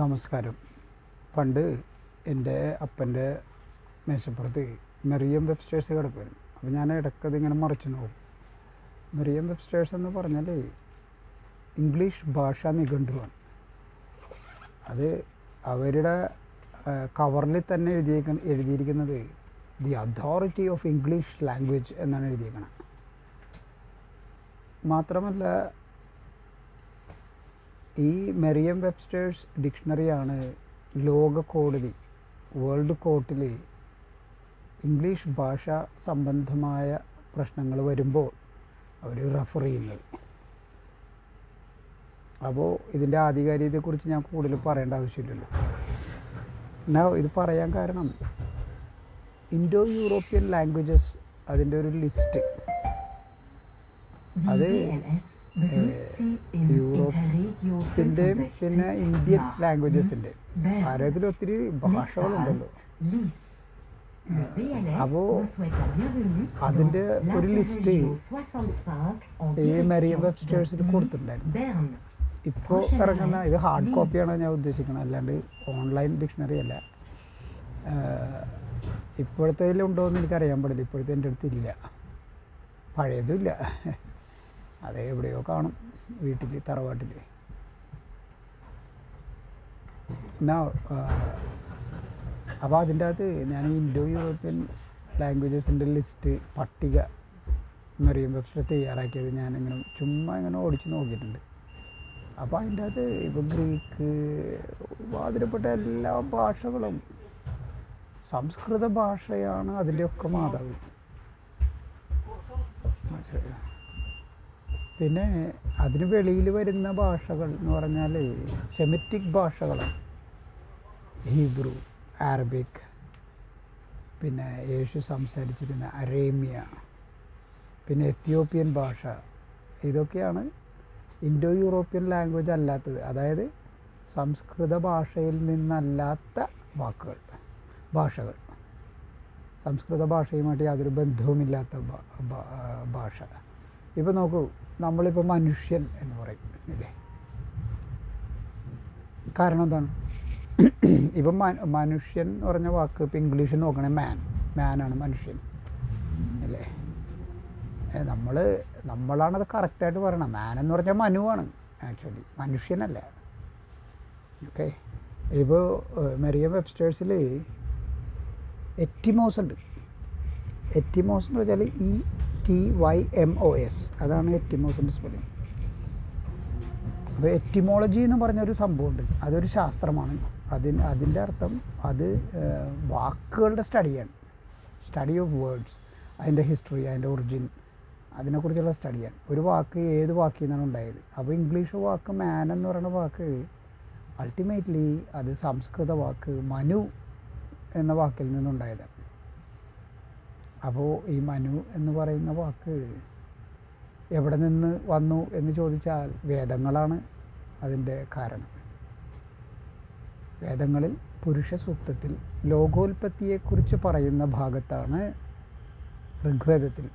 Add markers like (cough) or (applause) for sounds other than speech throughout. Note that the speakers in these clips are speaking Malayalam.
നമസ്കാരം. പണ്ട് എന്റെ അപ്പന്റെ മേശപ്പുറത്ത് മെറിയം വെബ്സ്റ്റേഴ്സ് കിടക്കുമായിരുന്നു അപ്പോൾ ഞാൻ ഇടയ്ക്കത് ഇങ്ങനെ മറിച്ചു നോക്കും. മെറിയം വെബ്സ്റ്റേഴ്സ് എന്ന് പറഞ്ഞാൽ ഇംഗ്ലീഷ് ഭാഷ നിഘണ്ടുവാണ്. അത് അവരുടെ കവറിൽ തന്നെ എഴുതിയിരിക്കുന്ന എഴുതിയിരിക്കുന്നത് the authority of English language എന്നാണ് എഴുതിയിരിക്കുന്നത് മാത്രമല്ല ഈ മെറിയം വെബ്സ്റ്റേഴ്സ് ഡിക്ഷണറിയാണ് ലോക കോടതി വേൾഡ് കോർട്ടിൽ ഇംഗ്ലീഷ് ഭാഷ സംബന്ധമായ പ്രശ്നങ്ങൾ വരുമ്പോൾ അവർ റെഫർ ചെയ്യുന്നത്. അപ്പോൾ ഇതിന്റെ ആധികാരികതയെക്കുറിച്ച് ഞാൻ കൂടുതൽ പറയേണ്ട ആവശ്യമില്ലല്ലോ. എന്നാ ഇത് പറയാൻ കാരണം ഇൻഡോ യൂറോപ്യൻ ലാംഗ്വേജസ് അതിന്റെ ഒരു ലിസ്റ്റ് അത് യൂറോപ്പിന്റെ പിന്നെ ഇന്ത്യൻ ലാംഗ്വേജസിന്റെ ഭാരതത്തിൽ ഒത്തിരി ഭാഷകളുണ്ടല്ലോ. അപ്പോൾ അതിന്റെ ഒരു ലിസ്റ്റ് ഈ മെറിയ വെബ്സ്റ്റേഴ്സിൽ കൊടുത്തിട്ടുണ്ടായിരുന്നു. ഇപ്പോൾ ഇറങ്ങുന്ന ഇത് ഹാർഡ് കോപ്പിയാണ് ഞാൻ ഉദ്ദേശിക്കുന്നത് അല്ലാണ്ട് ഓൺലൈൻ ഡിക്ഷണറി അല്ല. ഇപ്പോഴത്തെ ഉണ്ടോ എന്ന് എനിക്കറിയാൻ പാടില്ല. ഇപ്പോഴത്തെ എന്റെ അടുത്ത് ഇല്ല. പഴയതും ഇല്ല. അത് എവിടെയോ കാണും വീട്ടിൽ തറവാട്ടിൽ എന്നാ അപ്പോൾ അതിന്റെ അകത്ത് ഞാൻ ഇൻഡോ യൂറോപ്യൻ ലാംഗ്വേജസിന്റെ ലിസ്റ്റ് പട്ടിക മെറിയം വെബ്സൈറ്റ് തയ്യാറാക്കിയത് ഞാനിങ്ങനെ ചുമ്മാ ഇങ്ങനെ ഓടിച്ച് നോക്കിയിട്ടുണ്ട്. അപ്പോൾ അതിന്റെ അകത്ത് ഇപ്പോൾ ഗ്രീക്ക് അതിൽപ്പെട്ട എല്ലാ ഭാഷകളും സംസ്കൃത ഭാഷയാണ് അതിന്റെയൊക്കെ മാതാവ്. മനസ്സിലായോ? പിന്നെ അതിന് വെളിയിൽ വരുന്ന ഭാഷകൾ എന്ന് പറഞ്ഞാൽ സെമിറ്റിക് ഭാഷകളാണ്. ഹീബ്രു അറബിക് പിന്നെ യേശു സംസാരിച്ചിരുന്ന അറേമിയ പിന്നെ എത്യോപ്യൻ ഭാഷ. ഇതൊക്കെയാണ് ഇൻഡോ യൂറോപ്യൻ ലാംഗ്വേജ് അല്ലാത്തത്. അതായത് സംസ്കൃത ഭാഷയിൽ നിന്നല്ലാത്ത വാക്കുകൾ ഭാഷകൾ. സംസ്കൃത ഭാഷയുമായിട്ട് യാതൊരു ബന്ധവുമില്ലാത്ത ഭാഷ. ഇപ്പോൾ നോക്കൂ നമ്മളിപ്പോൾ മനുഷ്യൻ എന്ന് പറയും ഇല്ലേ? കാരണം എന്താണ്? (clears throat) ഇപ്പം മനുഷ്യൻ എന്ന് പറഞ്ഞ വാക്ക് ഇപ്പം ഇംഗ്ലീഷിൽ നോക്കണേ മാൻ മാനാണ് മനുഷ്യൻ അല്ലേ നമ്മൾ നമ്മളാണത് കറക്റ്റായിട്ട് പറയണം മാൻ എന്ന് പറഞ്ഞാൽ മനുവാണ് ആക്ച്വലി മനുഷ്യനല്ല. ഓക്കെ ഇപ്പോൾ മെറിയ വെബ്സ്റ്റേഴ്സിൽ എറ്റിമോസ് ഉണ്ട്. എറ്റിമോസ് എന്ന് വെച്ചാൽ E T Y M O S അതാണ് എറ്റിമോസിന്റെ സ്പെല്ലിംഗ് അപ്പോൾ എറ്റിമോളജി എന്ന് പറഞ്ഞൊരു സംഭവമുണ്ട്. അതൊരു ശാസ്ത്രമാണ്. അതിന് അതിന്റെ അർത്ഥം അത് വാക്കുകളുടെ സ്റ്റഡിയാണ് സ്റ്റഡി ഓഫ് വേർഡ്സ് അതിന്റെ ഹിസ്റ്ററി അതിന്റെ ഒറിജിൻ അതിനെക്കുറിച്ചുള്ള സ്റ്റഡിയാണ് ഒരു വാക്ക് ഏത് വാക്കിൽ നിന്നാണ് ഉണ്ടായത്? അപ്പോൾ ഇംഗ്ലീഷ് വാക്ക് മാൻ എന്ന് പറയുന്ന വാക്ക് അൾട്ടിമേറ്റ്ലി അത് സംസ്കൃത വാക്ക് മനു എന്ന വാക്കിൽ നിന്നുണ്ടായതാണ്. അപ്പോൾ ഈ മനു എന്ന് പറയുന്ന വാക്ക് എവിടെ നിന്ന് വന്നു എന്ന് ചോദിച്ചാൽ വേദങ്ങളാണ് അതിന്റെ കാരണം. വേദങ്ങളിൽ പുരുഷ സൂക്തത്തിൽ ലോകോൽപത്തിയെക്കുറിച്ച് പറയുന്ന ഭാഗത്താണ് ഋഗ്വേദത്തിൽ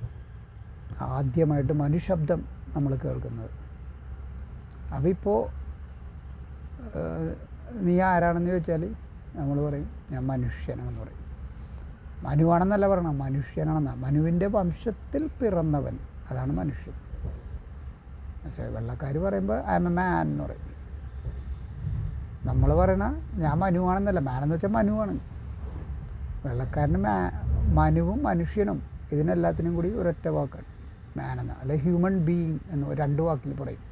ആദ്യമായിട്ട് മനുശബ്ദം നമ്മൾ കേൾക്കുന്നത്. അപ്പോൾ നീ ആരാണെന്ന് ചോദിച്ചാൽ നമ്മൾ പറയും ഞാൻ മനുഷ്യനാണെന്ന് പറയും. മനുവാണെന്നല്ല പറയണം മനുഷ്യനാണെന്ന. മനുവിന്റെ വംശത്തിൽ പിറന്നവൻ അതാണ് മനുഷ്യൻ. മനസ്സിലായി? വെള്ളക്കാർ പറയുമ്പോൾ ഐ എം എ മാൻ എന്ന് പറയും. നമ്മൾ പറയണ ഞാൻ മനുവാണെന്നല്ല മാൻ എന്ന് വെച്ചാൽ മനുവാണ്. വെള്ളക്കാരന് മാ മനുവും മനുഷ്യനും ഇതിനെല്ലാത്തിനും കൂടി ഒരൊറ്റ വാക്കാണ്. മാൻ എന്ന. അല്ലെ ഹ്യൂമൻ ബീയിങ് എന്ന് രണ്ട് വാക്കിൽ പറയും.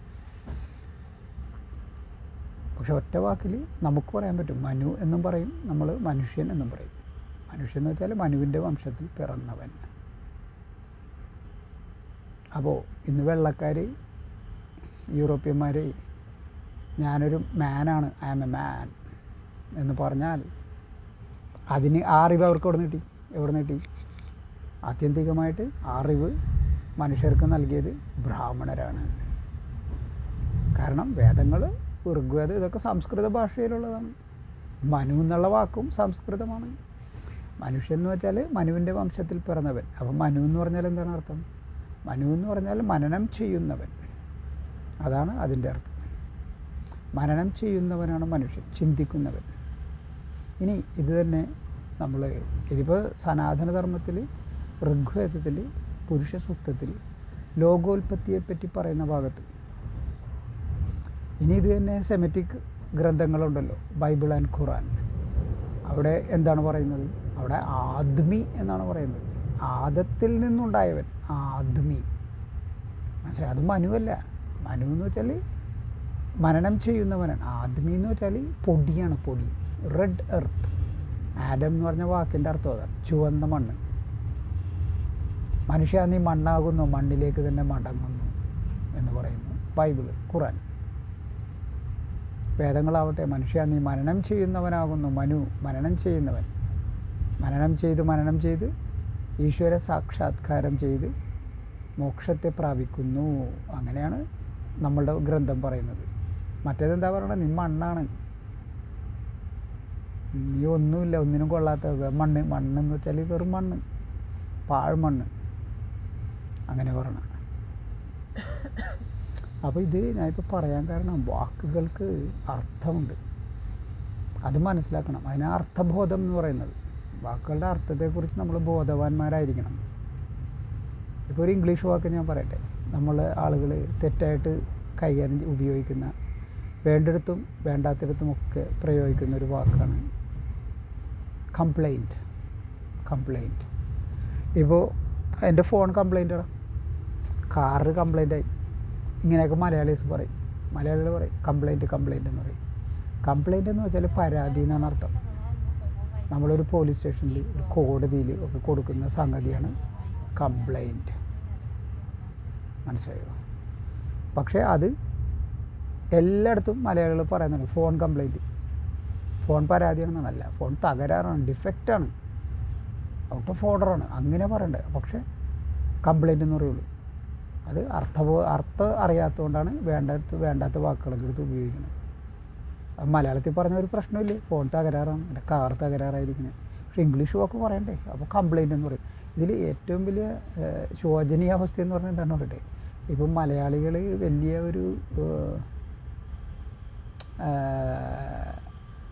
പക്ഷെ ഒറ്റ വാക്കിൽ നമുക്ക് പറയാൻ പറ്റും. മനു എന്നും പറയും നമ്മൾ മനുഷ്യൻ എന്നും പറയും. മനുഷ്യൻ വെച്ചാൽ മനുവിന്റെ വംശത്തിൽ പിറന്നവൻ. അപ്പോൾ ഇന്ന് വെള്ളക്കാർ യൂറോപ്യന്മാർ ഞാനൊരു മാനാണ് ഐ ആം എ മാൻ എന്ന് പറഞ്ഞാൽ അതിന് ആ അറിവ് അവർക്ക് എവിടെ കിട്ടി? എവിടെ കിട്ടി? ആത്യന്തികമായിട്ട് അറിവ് മനുഷ്യർക്ക് നൽകിയത് ബ്രാഹ്മണരാണ്. കാരണം വേദങ്ങൾ ഋഗ്വേദം ഇതൊക്കെ സംസ്കൃത ഭാഷയിലുള്ളതാണ്. മനു എന്നുള്ള വാക്കും സംസ്കൃതമാണ്. മനുഷ്യൻ എന്ന് വെച്ചാൽ മനുവിന്റെ വംശത്തിൽ പിറന്നവൻ. അപ്പം മനു എന്ന് പറഞ്ഞാൽ എന്താണ് അർത്ഥം? മനു എന്ന് പറഞ്ഞാൽ മനനം ചെയ്യുന്നവൻ. അതാണ് അതിന്റെ അർത്ഥം. മനനം ചെയ്യുന്നവനാണ് മനുഷ്യൻ ചിന്തിക്കുന്നവൻ. ഇനി ഇത് തന്നെ നമ്മൾ ഇതിപ്പോൾ സനാതനധർമ്മത്തിൽ ഋഗ്വേദത്തിൽ പുരുഷ സൂക്തത്തിൽ ലോകോൽപത്തിയെപ്പറ്റി പറയുന്ന ഭാഗത്ത്. ഇനി ഇത് തന്നെ സെമറ്റിക് ഗ്രന്ഥങ്ങളുണ്ടല്ലോ ബൈബിൾ ആൻഡ് ഖുറാൻ അവിടെ എന്താണ് പറയുന്നത്? അവിടെ ആദ്മി എന്നാണ് പറയുന്നത്. ആദത്തിൽ നിന്നുണ്ടായവൻ ആദ്മി. മനസ്സിലായി? അത് മനുവല്ല. മനു എന്ന് വെച്ചാൽ മനനം ചെയ്യുന്നവനാണ്. ആദ്മി എന്ന് വെച്ചാൽ പൊടിയാണ് പൊടി. റെഡ് എർത്ത് ആഡം എന്ന് പറഞ്ഞ വാക്കിന്റെ അർത്ഥം അതാണ് ചുവന്ന മണ്ണ്. മനുഷ്യ നീ മണ്ണാകുന്നു മണ്ണിലേക്ക് തന്നെ മടങ്ങുന്നു എന്ന് പറയുന്നു ബൈബിൾ ഖുറാൻ. വേദങ്ങളാവട്ടെ. മനുഷ്യ നീ മനനം ചെയ്യുന്നവനാകുന്നു. മനു മനനം ചെയ്യുന്നവൻ. മനനം ചെയ്ത് മനനം ചെയ്ത് ഈശ്വര സാക്ഷാത്കാരം ചെയ്ത് മോക്ഷത്തെ പ്രാപിക്കുന്നു. അങ്ങനെയാണ് നമ്മളുടെ ഗ്രന്ഥം പറയുന്നത്. മറ്റേതെന്താ പറയണത് നീ മണ്ണാണ്. നീ ഒന്നുമില്ല ഒന്നിനും കൊള്ളാത്ത മണ്ണ് മണ്ണ് എന്ന് വെച്ചാൽ വെറും മണ്ണ്. പാഴ്മണ്ണ് അങ്ങനെ പറയണ. അപ്പോൾ ഇത് ഞാൻ ഞാനിപ്പോൾ പറയാൻ കാരണം വാക്കുകൾക്ക് അർത്ഥമുണ്ട്. അത് മനസ്സിലാക്കണം. അതിനർത്ഥബോധം എന്ന് പറയുന്നത്. വാക്കുകളുടെ അർത്ഥത്തെക്കുറിച്ച് നമ്മൾ ബോധവാന്മാരായിരിക്കണം. ഇപ്പോൾ ഒരു ഇംഗ്ലീഷ് വാക്ക് ഞാൻ പറയട്ടെ. നമ്മൾ ആളുകൾ തെറ്റായിട്ട് കൈകാര്യം ഉപയോഗിക്കുന്ന വേണ്ടിടത്തും വേണ്ടാത്തിടത്തും ഒക്കെ പ്രയോഗിക്കുന്ന ഒരു വാക്കാണ് കംപ്ലൈന്റ് കംപ്ലൈന്റ് ഇപ്പോൾ എന്റെ ഫോൺ കംപ്ലൈന്റ് ആണ് കാറ് ആയി. ഇങ്ങനെയൊക്കെ മലയാളീസ് പറയും. മലയാളികൾ പറയും കംപ്ലൈന്റ് കംപ്ലൈന്റ് എന്ന് പറയും. കംപ്ലൈന്റ് എന്ന് വെച്ചാൽ പരാതി എന്നാണ് അർത്ഥം. നമ്മളൊരു പോലീസ് സ്റ്റേഷനിൽ ഒരു കോടതിയിൽ ഒക്കെ കൊടുക്കുന്ന സംഗതിയാണ് കംപ്ലൈന്റ് മനസ്സിലായോ? പക്ഷേ അത് എല്ലായിടത്തും മലയാളികൾ പറയുന്നുണ്ട് ഫോൺ കംപ്ലൈന്റ് ഫോൺ പരാതിയാണെന്നല്ല ഫോൺ തകരാറാണ് ഡിഫക്റ്റാണ് ഔട്ട് ഓഫ് ഓർഡറാണ് അങ്ങനെ പറയണ്ടത് പക്ഷേ കംപ്ലൈന്റ് എന്ന് പറയുള്ളൂ. അത് അർത്ഥബോ അർത്ഥം അറിയാത്തതുകൊണ്ടാണ് വേണ്ടാത്ത വേണ്ടാത്ത വാക്കുകളൊക്കെ എടുത്ത് ഉപയോഗിക്കുന്നത്. മലയാളത്തിൽ പറഞ്ഞ ഒരു പ്രശ്നമില്ല. ഫോൺ തകരാറാണ്. എന്റെ കാർ തകരാറായിരിക്കുന്നത് പക്ഷേ ഇംഗ്ലീഷ് വാക്ക് പറയണ്ടേ? അപ്പോൾ കംപ്ലൈന്റ് എന്ന് പറയും. ഇതിൽ ഏറ്റവും വലിയ ശോചനീയ അവസ്ഥ എന്ന് പറഞ്ഞാൽ എന്താണ് പറയട്ടെ ഇപ്പം മലയാളികൾ വലിയ ഒരു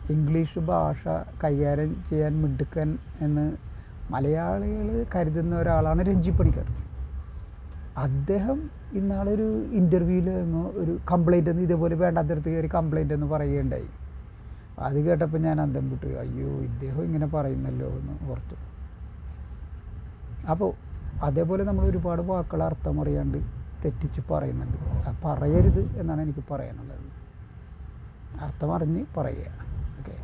ഇംഗ്ലീഷ് ഭാഷ കൈകാര്യം ചെയ്യാൻ മിടുക്കൻ എന്ന് മലയാളികൾ കരുതുന്ന ഒരാളാണ് രഞ്ജി അദ്ദേഹം ഇന്നാളൊരു ഇന്റർവ്യൂവിൽ ഒരു കംപ്ലൈന്റ് എന്ന് ഇതേപോലെ വേണ്ടാത്തടത്ത് കയറി കംപ്ലൈന്റ് എന്ന് പറയുകയുണ്ടായി. അത് കേട്ടപ്പോൾ ഞാൻ അന്തം വിട്ടു. അയ്യോ ഇദ്ദേഹം ഇങ്ങനെ പറയുന്നല്ലോ എന്ന് ഓർത്തു. അപ്പോൾ അതേപോലെ നമ്മൾ ഒരുപാട് വാക്കുകൾ അർത്ഥം അറിയാണ്ട് തെറ്റിച്ച് പറയുന്നുണ്ട്. പറയരുത് എന്നാണ് എനിക്ക് പറയാനുള്ളത്. അർത്ഥം അറിഞ്ഞ് പറയുക ഓക്കെ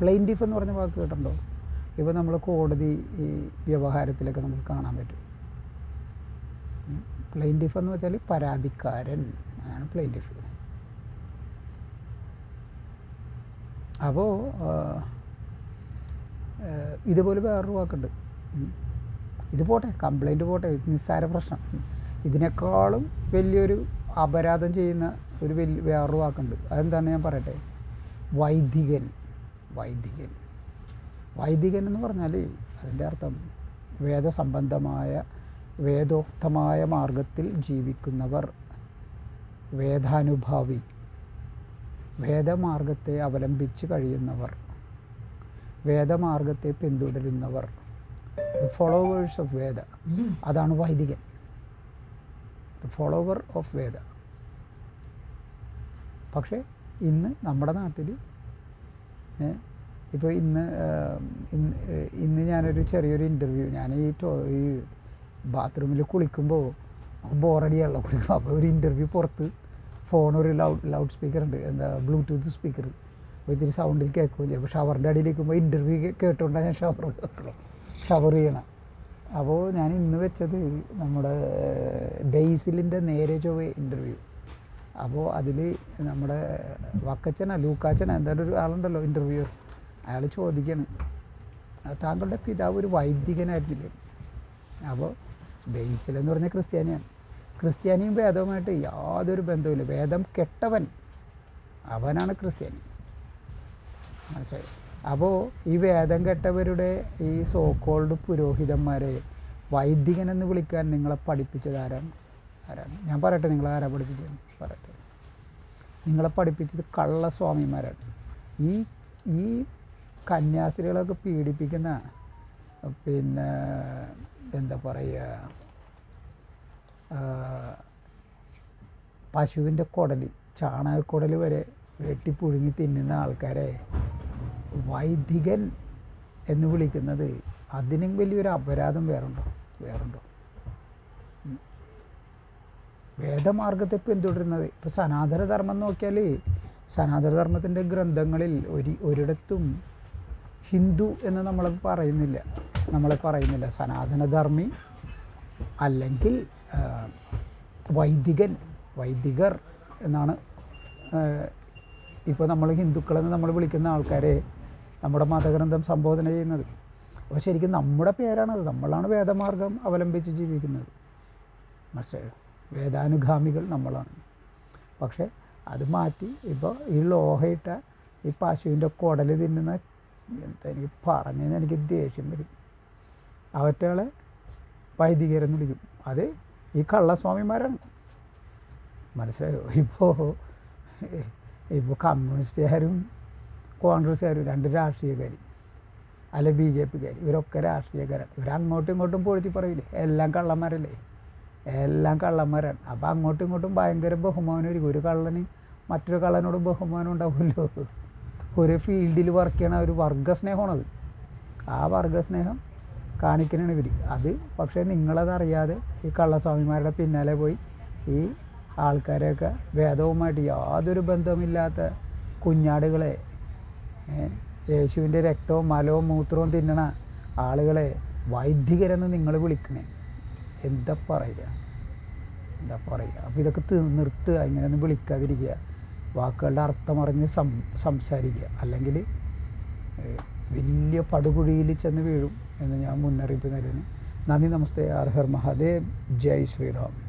പ്ലെയിന്റിഫ് എന്ന് പറഞ്ഞ വാക്ക് കേട്ടിട്ടുണ്ടോ? ഇപ്പോൾ നമ്മൾ കോടതി ഈ വ്യവഹാരത്തിലൊക്കെ നമുക്ക് കാണാൻ പറ്റും. പ്ലെയിന്റിഫ് എന്ന് വെച്ചാൽ പരാതിക്കാരൻ. ആണ് പ്ലെയിന്റിഫ് അപ്പോൾ ഇതുപോലെ വേറൊരു വാക്കുണ്ട്. ഇത് പോട്ടെ കംപ്ലൈന്റ് പോട്ടെ നിസ്സാര പ്രശ്നം. ഇതിനേക്കാളും വലിയൊരു അപരാധം ചെയ്യുന്ന ഒരു വലിയ വേറൊരു വാക്കുണ്ട്. അതെന്താണെന്ന് ഞാൻ പറയട്ടെ? വൈദികൻ. വൈദികൻ. വൈദികൻ എന്ന് പറഞ്ഞാൽ അതിന്റെ അർത്ഥം വേദസംബന്ധമായ വേദോക്തമായ മാർഗത്തിൽ ജീവിക്കുന്നവർ. വേദാനുഭാവി. വേദമാർഗത്തെ അവലംബിച്ച് കഴിയുന്നവർ. വേദമാർഗത്തെ പിന്തുടരുന്നവർ. ഫോളോവേഴ്സ് ഓഫ് വേദ അതാണ് വൈദികൻ. ഫോളോവർ ഓഫ് വേദ പക്ഷേ ഇന്ന് നമ്മുടെ നാട്ടിൽ ഇപ്പോൾ ഇന്ന് ഇന്ന് ഞാനൊരു ചെറിയൊരു ഇന്റർവ്യൂ ഞാൻ ഈ ബാത്റൂമിൽ കുളിക്കുമ്പോൾ ബോറടിയാണല്ലോ കുളിക്കും അപ്പോൾ ഒരു ഇന്റർവ്യൂ പുറത്ത് ഫോൺ ഒരു ലൗഡ് ലൗഡ് സ്പീക്കർ ഉണ്ട്. എന്താ ബ്ലൂടൂത്ത് സ്പീക്കർ അപ്പോൾ ഇത്തിരി സൗണ്ടിൽ കേൾക്കില്ല? അപ്പോൾ ഷവറിന്റെ അടിയിലേക്കുമ്പോൾ ഇന്റർവ്യൂ കേട്ടുകൊണ്ടാണ് ഞാൻ ഷവർ ഷവർ ചെയ്യണം. അപ്പോൾ ഞാൻ ഇന്ന് വെച്ചത് നമ്മുടെ ബേസിലിന്റെ നേരെ ചൊവ്വ ഇന്റർവ്യൂ അപ്പോൾ അതിൽ നമ്മുടെ വക്കച്ചന ലൂക്കാച്ചന എന്തായാലും ഒരു ആളുണ്ടല്ലോ ഇന്റർവ്യൂ അയാൾ ചോദിക്കണം. താങ്കളുടെ പിതാവ് ഒരു വൈദികനായിരുന്നില്ലേ? അപ്പോൾ ബേസിൽ എന്ന് പറഞ്ഞാൽ ക്രിസ്ത്യാനിയാണ്. ക്രിസ്ത്യാനിയും വേദവുമായിട്ട് യാതൊരു ബന്ധവുമില്ല. വേദം കെട്ടവൻ അവനാണ് ക്രിസ്ത്യാനി. മനസ്സിലായി? അപ്പോൾ ഈ വേദം കെട്ടവരുടെ ഈ സോക്കോൾഡ് പുരോഹിതന്മാരെ വൈദികൻ എന്ന് വിളിക്കാൻ നിങ്ങളെ പഠിപ്പിച്ചത് ആരാണ്? ആരാണ്? ഞാൻ പറയട്ടെ നിങ്ങളെ ആരാ പഠിപ്പിച്ചത്? പറയട്ടെ. നിങ്ങളെ പഠിപ്പിച്ചത് കള്ളസ്വാമിമാരാണ്. ഈ ഈ കന്യാസ്ത്രീകളൊക്കെ പീഡിപ്പിക്കുന്ന പിന്നെ എന്താ പറയുക പശുവിന്റെ കുടൽ ചാണകക്കുടൽ വരെ വെട്ടി പുഴുങ്ങി തിന്നുന്ന ആൾക്കാരെ വൈദികൻ എന്ന് വിളിക്കുന്നത് അതിനും വലിയൊരു അപരാധം വേറുണ്ടോ വേറുണ്ടോ. വേദമാർഗത്തെ പിന്തുടരുന്നത് ഇപ്പോൾ സനാതനധർമ്മം നോക്കിയാൽ സനാതനധർമ്മത്തിന്റെ ഗ്രന്ഥങ്ങളിൽ ഒരു ഒരിടത്തും ഹിന്ദു എന്ന് നമ്മൾ പറയുന്നില്ല നമ്മൾ പറയുന്നില്ല സനാതനധർമ്മി അല്ലെങ്കിൽ വൈദികൻ വൈദികർ എന്നാണ് ഇപ്പോൾ നമ്മൾ ഹിന്ദുക്കളെന്ന് നമ്മൾ വിളിക്കുന്ന ആൾക്കാരെ നമ്മുടെ മതഗ്രന്ഥം സംബോധന ചെയ്യുന്നത്. അപ്പോൾ ശരിക്കും നമ്മുടെ പേരാണത്. നമ്മളാണ് വേദമാർഗം അവലംബിച്ച് ജീവിക്കുന്നത്. മനസ്സിലായോ വേദാനുഗാമികൾ നമ്മളാണ്. പക്ഷേ അത് മാറ്റി ഇപ്പോൾ ഈ ലോഹയിട്ട ഈ പശുവിന്റെ കുടൽ തിന്നുന്ന എനിക്ക് പറഞ്ഞതിന് എനിക്ക് ദേഷ്യം വരും. അവറ്റകളെ വൈദികരെന്ന് വിളിക്കും. അത് ഈ കള്ളസ്വാമിമാരാണ്. മനസ്സിലായോ? ഇപ്പോൾ ഇപ്പോൾ കമ്മ്യൂണിസ്റ്റുകാരും കോൺഗ്രസ്സുകാരും രണ്ട് രാഷ്ട്രീയക്കാർ അല്ല ബി ജെ പിക്കാർ ഇവരൊക്കെ രാഷ്ട്രീയക്കാരാണ്. ഇവർ അങ്ങോട്ടും ഇങ്ങോട്ടും പൊഴുത്തി പറയില്ലേ എല്ലാം കള്ളന്മാരല്ലേ? എല്ലാം കള്ളന്മാരാണ്. അപ്പോൾ അങ്ങോട്ടും ഇങ്ങോട്ടും ഭയങ്കര ബഹുമാനമായിരിക്കും. ഒരു കള്ളന് മറ്റൊരു കള്ളനോട് ബഹുമാനം ഉണ്ടാവുമല്ലോ? ഒരു ഫീൽഡിൽ വർക്ക് ചെയ്യണ ഒരു വർഗസ്നേഹമാണത്. ആ വർഗസ്നേഹം കാണിക്കണാണ് ഇവർ അത് പക്ഷേ നിങ്ങളതറിയാതെ ഈ കള്ളസ്വാമിമാരുടെ പിന്നാലെ പോയി ഈ ആൾക്കാരെയൊക്കെ വേദവുമായിട്ട് യാതൊരു ബന്ധവുമില്ലാത്ത കുഞ്ഞാടുകളെ യേശുവിന്റെ രക്തവും മലവും മൂത്രവും തിന്നണ ആളുകളെ വൈദികരെന്ന് നിങ്ങൾ വിളിക്കണേ. എന്താ പറയുക? എന്താ പറയുക? അപ്പോൾ ഇതൊക്കെ നിർത്തുക ഇങ്ങനെയൊന്നും വിളിക്കാതിരിക്കുക. വാക്കുകളുടെ അർത്ഥം അറിഞ്ഞ് സം സംസാരിക്കുക. അല്ലെങ്കിൽ വലിയ പടുകുഴിയിൽ ചെന്ന് വീഴും. എന്ന് ഞാൻ മുന്നറിയിപ്പ് നൽകുന്നു നന്ദി നമസ്തേ. ഹർ ഹർ മഹാദേവ്. ജയ് ശ്രീറാം.